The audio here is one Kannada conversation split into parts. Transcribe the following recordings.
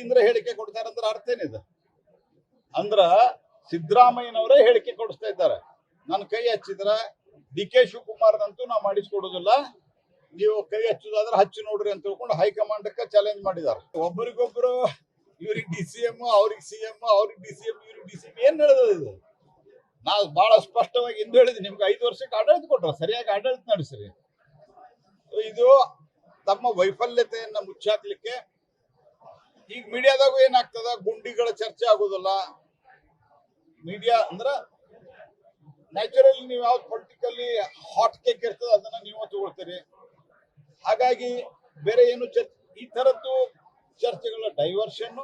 ಇಂದ್ರ ಹೇಳಿಕೆ ಕೊಡ್ತಾರಂದ್ರೆ ಅರ್ಥ ಏನಿದೆ? ಅಂದ್ರ ಸಿದ್ದರಾಮಯ್ಯನವರೇ ಹೇಳಿಕೆ ಕೊಡಿಸ್ತಾ ಇದ್ದಾರೆ. ನನ್ನ ಕೈ ಹಚ್ಚಿದ್ರ ಡಿ ಕೆ ಶಿವಕುಮಾರ್ನಂತೂ ನಾವು ಮಾಡಿಸ್ಕೊಡೋದಿಲ್ಲ. ನೀವು ಕೈ ಹಚ್ಚುದಾದ್ರೆ ಹಚ್ಚಿ ನೋಡ್ರಿ ಅಂತ ತಿಳ್ಕೊಂಡು ಹೈಕಮಾಂಡಕ್ಕೆ ಚಾಲೆಂಜ್ ಮಾಡಿದ್ದಾರೆ. ಒಬ್ಬರಿಗೊಬ್ರು ಇವ್ರಿಗೆ ಡಿ ಸಿ ಎಂ, ಅವ್ರಿಗೆ ಸಿ ಎಂ, ಅವ್ರಿಗೆ ಡಿ ಸಿ ಎಂ, ಇವ್ರಿಗೆ ಡಿ ಸಿ ಎಂ ಏನ್ ನಡೆದದ ಇದು? ನಾವು ಬಹಳ ಸ್ಪಷ್ಟವಾಗಿ ಇಂದು ಹೇಳಿದ್ವಿ. ನಿಮ್ಗೆ ಐದು ವರ್ಷಕ್ಕೆ ಆಡಳಿತ ಕೊಟ್ರ? ಸರಿಯಾಗಿ ಆಡಳಿತ ನಡೆಸ್ರಿ. ಇದು ತಮ್ಮ ವೈಫಲ್ಯತೆಯನ್ನ ಮುಚ್ಚಾಕ್ಲಿಕ್ಕೆ ಈಗ ಮೀಡಿಯಾದಾಗೂ ಏನಾಗ್ತದ? ಗುಂಡಿಗಳ ಚರ್ಚೆ ಆಗೋದಿಲ್ಲ. ಮೀಡಿಯಾ ಅಂದ್ರ ನ್ಯಾಚುರಲಿ ನೀವು ಯಾವ್ದು ಪೊಲಿಟಿಕಲಿ ಹಾಟ್ ಕೇಕ್ ಇರ್ತದ, ಅದನ್ನ ನೀವು ತಗೊಳ್ತೀರಿ. ಹಾಗಾಗಿ ಬೇರೆ ಏನು ಚರ್ಚೆ ಈ ತರದ್ದು ಚರ್ಚೆಗಳ ಡೈವರ್ಷನ್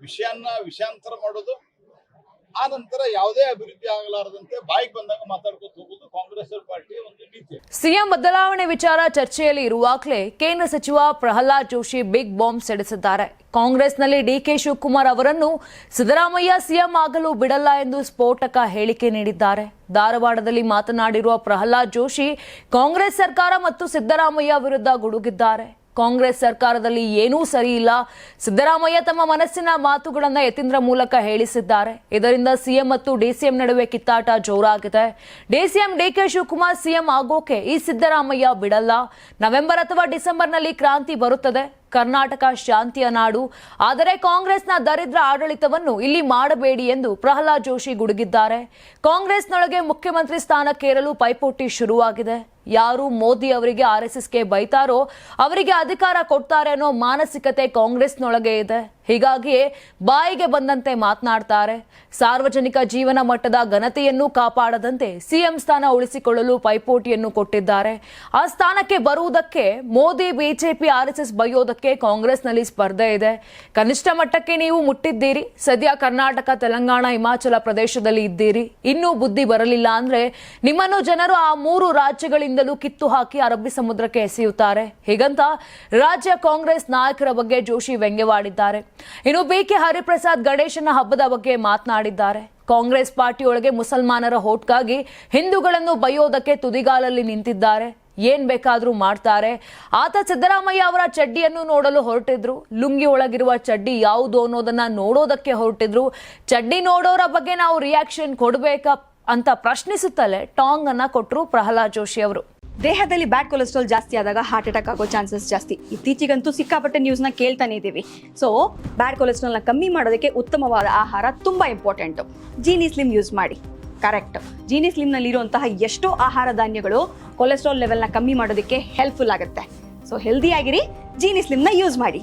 ವಿಷಯನ್ನ ವಿಷಯಾಂತರ ಮಾಡೋದು, ಆ ನಂತರ ಯಾವುದೇ ಅಭಿವೃದ್ಧಿ ಆಗಲಾರದಂತೆ ಬಾಯಿಗೆ ಬಂದಾಗ ಮಾತಾಡ್ಕೊತ ಸಿಎಂ ಬದಲಾವಣೆ ವಿಚಾರ ಚರ್ಚೆಯಲ್ಲಿ ಇರುವಾಗಲೇ ಕೇಂದ್ರ ಸಚಿವ ಪ್ರಹ್ಲಾದ್ ಜೋಶಿ ಬಿಗ್ ಬಾಂಬ್ ಸಿಡಿಸಿದ್ದಾರೆ. ಕಾಂಗ್ರೆಸ್ನಲ್ಲಿ ಡಿಕೆ ಶಿವಕುಮಾರ್ ಅವರನ್ನು ಸಿದ್ದರಾಮಯ್ಯ ಸಿಎಂ ಆಗಲು ಬಿಡಲ್ಲ ಎಂದು ಸ್ಫೋಟಕ ಹೇಳಿಕೆ ನೀಡಿದ್ದಾರೆ. ಧಾರವಾಡದಲ್ಲಿ ಮಾತನಾಡಿರುವ ಪ್ರಹ್ಲಾದ್ ಜೋಶಿ ಕಾಂಗ್ರೆಸ್ ಸರ್ಕಾರ ಮತ್ತು ಸಿದ್ದರಾಮಯ್ಯ ವಿರುದ್ಧ ಗುಡುಗಿದ್ದಾರೆ. ಕಾಂಗ್ರೆಸ್ ಸರ್ಕಾರದಲ್ಲಿ ಏನೂ ಸರಿ ಇಲ್ಲ. ಸಿದ್ದರಾಮಯ್ಯ ತಮ್ಮ ಮನಸ್ಸಿನ ಮಾತುಗಳನ್ನು ಯತೀಂದ್ರ ಮೂಲಕ ಹೇಳಿಸಿದ್ದಾರೆ. ಇದರಿಂದ ಸಿಎಂ ಮತ್ತು ಡಿಸಿಎಂ ನಡುವೆ ಕಿತ್ತಾಟ ಜೋರಾಗಿದೆ. ಡಿಸಿಎಂ ಡಿಕೆ ಶಿವಕುಮಾರ್ ಸಿಎಂ ಆಗೋಕೆ ಈ ಸಿದ್ದರಾಮಯ್ಯ ಬಿಡಲ್ಲ. ನವೆಂಬರ್ ಅಥವಾ ಡಿಸೆಂಬರ್ನಲ್ಲಿ ಕ್ರಾಂತಿ ಬರುತ್ತದೆ. ಕರ್ನಾಟಕ ಶಾಂತಿಯ ನಾಡು. ಆದರೆ ಕಾಂಗ್ರೆಸ್ನ ದರಿದ್ರ ಆಡಳಿತವನ್ನು ಇಲ್ಲಿ ಮಾಡಬೇಡಿ ಎಂದು ಪ್ರಹ್ಲಾದ್ ಜೋಶಿ ಗುಡುಗಿದ್ದಾರೆ. ಕಾಂಗ್ರೆಸ್ನೊಳಗೆ ಮುಖ್ಯಮಂತ್ರಿ ಸ್ಥಾನಕ್ಕೇರಲು ಪೈಪೋಟಿ ಶುರುವಾಗಿದೆ. ಯಾರು ಮೋದಿ ಅವರಿಗೆ ಆರ್ಎಸ್ಎಸ್ಗೆ ಬೈತಾರೋ, ಅವರಿಗೆ ಅಧಿಕಾರ ಕೊಡ್ತಾರೆ ಅನ್ನೋ ಮಾನಸಿಕತೆ ಕಾಂಗ್ರೆಸ್ನೊಳಗೆ ಇದೆ. ಹೀಗಾಗಿಯೇ ಬಾಯಿಗೆ ಬಂದಂತೆ ಮಾತನಾಡ್ತಾರೆ. ಸಾರ್ವಜನಿಕ ಜೀವನ ಮಟ್ಟದ ಘನತೆಯನ್ನು ಕಾಪಾಡದಂತೆ ಸಿಎಂ ಸ್ಥಾನ ಉಳಿಸಿಕೊಳ್ಳಲು ಪೈಪೋಟಿಯನ್ನು ಕೊಟ್ಟಿದ್ದಾರೆ. ಆ ಸ್ಥಾನಕ್ಕೆ ಬರುವುದಕ್ಕೆ ಮೋದಿ, ಬಿಜೆಪಿ ಆರ್ಎಸ್ಎಸ್ ಬೈಯೋದಕ್ಕೆ ಕಾಂಗ್ರೆಸ್ನಲ್ಲಿ ಸ್ಪರ್ಧೆ ಇದೆ. ಕನಿಷ್ಠ ಮಟ್ಟಕ್ಕೆ ನೀವು ಮುಟ್ಟಿದ್ದೀರಿ. ಸದ್ಯ ಕರ್ನಾಟಕ, ತೆಲಂಗಾಣ, ಹಿಮಾಚಲ ಪ್ರದೇಶದಲ್ಲಿ ಇದ್ದೀರಿ. ಇನ್ನೂ ಬುದ್ಧಿ ಬರಲಿಲ್ಲ ಅಂದ್ರೆ ನಿಮ್ಮನ್ನು ಜನರು ಆ ಮೂರು ರಾಜ್ಯಗಳಿಂದಲೂ ಕಿತ್ತು ಹಾಕಿ ಅರಬ್ಬಿ ಸಮುದ್ರಕ್ಕೆ ಎಸೆಯುತ್ತಾರೆ. ಹೀಗಂತ ರಾಜ್ಯ ಕಾಂಗ್ರೆಸ್ ನಾಯಕರ ಬಗ್ಗೆ ಜೋಶಿ ವ್ಯಂಗ್ಯವಾಡಿದ್ದಾರೆ. ಇನ್ನು ಬಿಕೆ ಹರಿಪ್ರಸಾದ್ ಗಣೇಶನ ಹಬ್ಬದ ಬಗ್ಗೆ ಮಾತನಾಡಿದ್ದಾರೆ. ಕಾಂಗ್ರೆಸ್ ಪಾರ್ಟಿಯೊಳಗೆ ಮುಸಲ್ಮಾನರ ಹೋಟ್ಗಾಗಿ ಹಿಂದೂಗಳನ್ನು ಬೈಯೋದಕ್ಕೆ ತುದಿಗಾಲಲ್ಲಿ ನಿಂತಿದ್ದಾರೆ. ಏನ್ ಬೇಕಾದ್ರೂ ಮಾಡ್ತಾರೆ. ಆತ ಸಿದ್ದರಾಮಯ್ಯ ಅವರ ಚಡ್ಡಿಯನ್ನು ನೋಡಲು ಹೊರಟಿದ್ರು. ಲುಂಗಿ ಒಳಗಿರುವ ಚಡ್ಡಿ ಯಾವುದು ಅನ್ನೋದನ್ನ ನೋಡೋದಕ್ಕೆ ಹೊರಟಿದ್ರು. ಚಡ್ಡಿ ನೋಡೋರ ಬಗ್ಗೆ ನಾವು ರಿಯಾಕ್ಷನ್ ಕೊಡ್ಬೇಕಾ? ಅಂತ ಪ್ರಶ್ನಿಸುತ್ತಲೇ ಟಾಂಗ್ ಅನ್ನ ಕೊಟ್ಟರು ಪ್ರಹ್ಲಾದ್ ಜೋಶಿ ಅವರು. ದೇಹದಲ್ಲಿ ಬ್ಯಾಡ್ ಕೊಲೆಸ್ಟ್ರಾಲ್ ಜಾಸ್ತಿ ಆದಾಗ ಹಾರ್ಟ್ ಅಟ್ಯಾಕ್ ಆಗೋ ಚಾನ್ಸಸ್ ಜಾಸ್ತಿ. ಇತ್ತೀಚೆಗಂತೂ ಸಿಕ್ಕಾಪಟ್ಟೆ ನ್ಯೂಸ್ನ ಕೇಳ್ತಾನೆ ಇದ್ದೀವಿ ಸೊ ಬ್ಯಾಡ್ ಕೊಲೆಸ್ಟ್ರಾಲ್ನ ಕಮ್ಮಿ ಮಾಡೋದಕ್ಕೆ ಉತ್ತಮವಾದ ಆಹಾರ ತುಂಬ ಇಂಪಾರ್ಟೆಂಟು ಜೀನಿ ಸ್ಲಿಮ್ ಯೂಸ್ ಮಾಡಿ. ಕರೆಕ್ಟ್ ಜೀನಿ ಸ್ಲಿಮ್ನಲ್ಲಿರುವಂತಹ ಎಷ್ಟೋ ಆಹಾರ ಧಾನ್ಯಗಳು ಕೊಲೆಸ್ಟ್ರಾಲ್ ಲೆವೆಲ್ನ ಕಮ್ಮಿ ಮಾಡೋದಕ್ಕೆ ಹೆಲ್ಪ್ಫುಲ್ ಆಗುತ್ತೆ. ಸೊ ಹೆಲ್ದಿಯಾಗಿರಿ ಜೀನಿ ಸ್ಲಿಮ್ನ ಯೂಸ್ ಮಾಡಿ.